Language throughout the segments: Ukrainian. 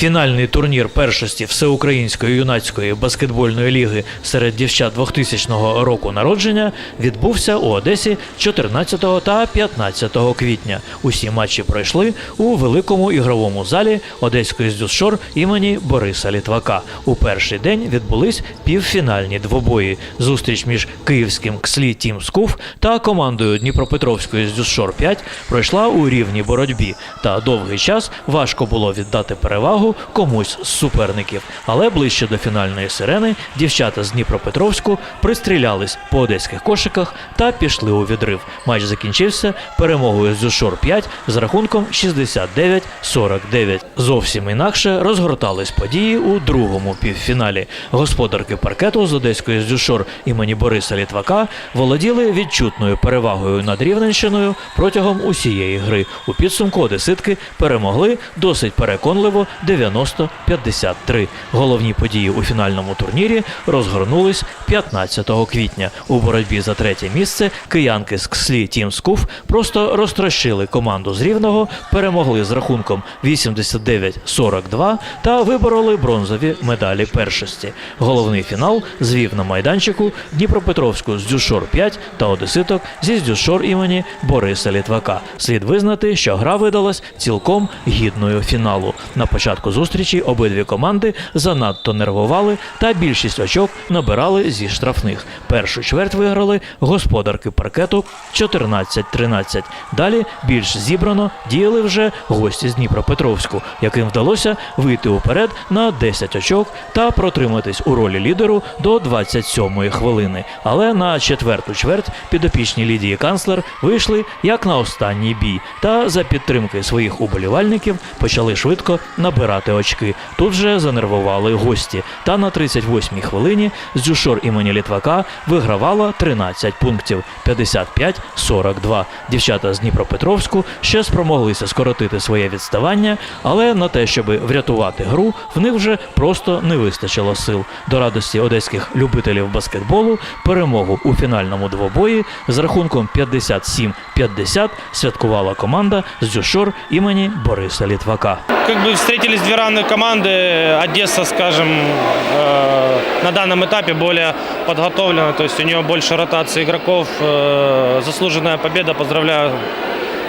Фінальний турнір першості Всеукраїнської юнацької баскетбольної ліги серед дівчат 2000 року народження відбувся у Одесі 14 та 15 квітня. Усі матчі пройшли у великому ігровому залі Одеської здюсшор імені Бориса Літвака. У перший день відбулись півфінальні двобої. Зустріч між київським КСЛІ Тім Скуф та командою Дніпропетровської здюсшор 5 пройшла у рівній боротьбі. Та довгий час важко було віддати перевагу комусь з суперників. Але ближче до фінальної сирени дівчата з Дніпропетровську пристрілялись по одеських кошиках та пішли у відрив. Матч закінчився перемогою Зюшор 5 з рахунком 69-49. Зовсім інакше розгортались події у другому півфіналі. Господарки паркету з одеської Зюшор імені Бориса Літвака володіли відчутною перевагою над Рівненщиною протягом усієї гри. У підсумку одеситки перемогли досить переконливо 90-53. Головні події у фінальному турнірі розгорнулись 15 квітня. У боротьбі за третє місце киянки з КСЛІ Тім Скуф просто розтрощили команду з Рівного, перемогли з рахунком 89-42 та вибороли бронзові медалі першості. Головний фінал звів на майданчику Дніпропетровську з Дюшор 5 та одеситок зі Здюшор імені Бориса Літвака. Слід визнати, що гра видалась цілком гідною фіналу. На початку зустрічі обидві команди занадто нервували та більшість очок набирали зі штрафних. Першу чверть виграли господарки паркету 14-13. Далі більш зібрано діяли вже гості з Дніпропетровську, яким вдалося вийти уперед на 10 очок та протриматись у ролі лідеру до 27-ї хвилини. Але на четверту чверть підопічні Лідії Канцлер вийшли як на останній бій, та за підтримки своїх уболівальників почали швидко набирати очки. Тут же занервували гості. Та на 38-й хвилині Зюшор імені Літвака вигравала 13 пунктів 55-42. Дівчата з Дніпропетровську ще спромоглися скоротити своє відставання, але на те, щоб врятувати гру, в них вже просто не вистачило сил. До радості одеських любителів баскетболу перемогу у фінальному двобої з рахунком 57-50 святкувала команда з Дзюшор імені Бориса Літвака. Как бы встретились две равные команды. Одесса, скажем, э, на данном этапе более подготовлена, то есть у нее больше ротации игроков. Э, Заслуженная победа. Поздравляю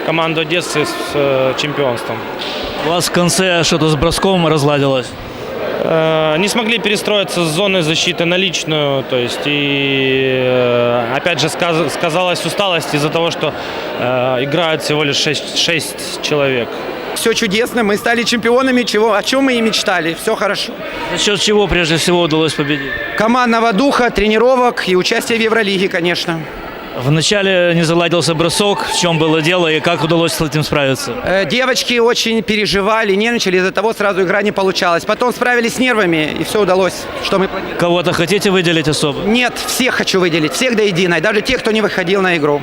команду Одессы с э, чемпионством. У вас в конце что-то с броском разладилось? Э, Не смогли перестроиться с зоны защиты на личную, то есть и э, опять же сказ- сказалась усталость из-за того, что э, играют всего лишь 6, 6 человек. Все чудесно, мы стали чемпионами, чего, о чем мы и мечтали. Все хорошо. За счет чего прежде всего удалось победить? Командного духа, тренировок и участие в Евролиге, конечно. Вначале не заладился бросок, в чем было дело и как удалось с этим справиться? Э, Девочки очень переживали, нервничали, из-за того сразу игра не получалась. Потом справились с нервами, и все удалось, что мы планировали. Кого-то хотите выделить особо? Нет, всех хочу выделить, всех до единой, даже тех, кто не выходил на игру.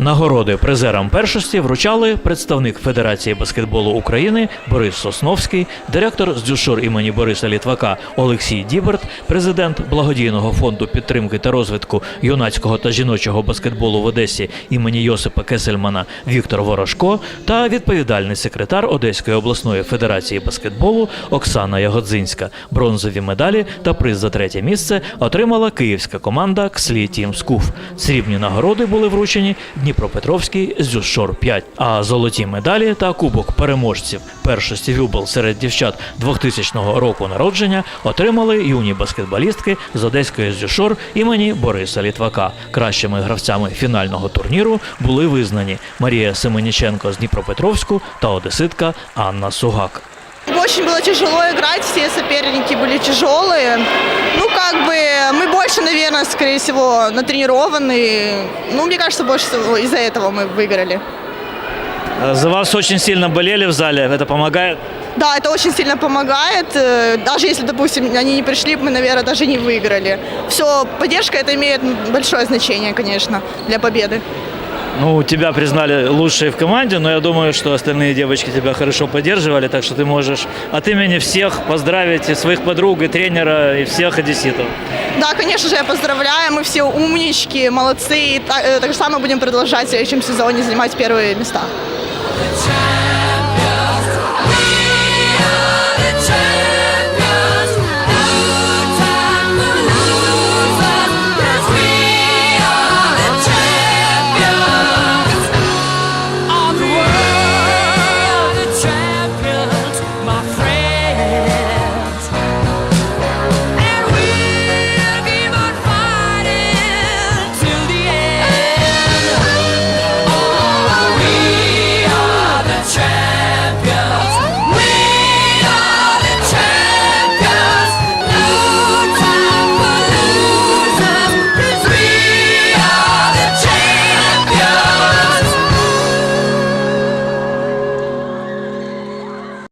Нагороди призерам першості вручали представник Федерації баскетболу України Борис Сосновський, директор з Дюшор імені Бориса Літвака Олексій Діберт, президент благодійного фонду підтримки та розвитку юнацького та жіночого баскетболу в Одесі імені Йосипа Кесельмана Віктор Ворожко та відповідальний секретар Одеської обласної федерації баскетболу Оксана Ягодзинська. Бронзові медалі та приз за третє місце отримала київська команда Кслі Тім Скуф. Срібні нагороди були вручені Дніпропетровський Зюшор 5 а золоті медалі та кубок переможців першості Вюбл серед дівчат 2000 року народження отримали юні баскетболістки з Одеської Зюшор імені Бориса Літвака. Кращими гравцями фінального турніру були визнані Марія Семеніченко з Дніпропетровську та одеситка Анна Сугак. Очень было тяжело играть, все соперники были тяжелые. больше, наверное, скорее всего, натренированы. Ну, мне кажется, больше всего из-за этого мы выиграли. За вас очень сильно болели в зале, это помогает? Да, это очень сильно помогает. Э, Даже если, допустим, они не пришли, мы, наверное, даже не выиграли. Все, поддержка это имеет большое значение, конечно, для победы. Ну, тебя признали лучшей в команде, но я думаю, что остальные девочки тебя хорошо поддерживали, так что ты можешь от имени всех поздравить и своих подруг, и тренера, и всех одесситов. Да, конечно же, я поздравляю, мы все умнички, молодцы. И так, э, так же самое будем продолжать в следующем сезоне занимать первые места. Time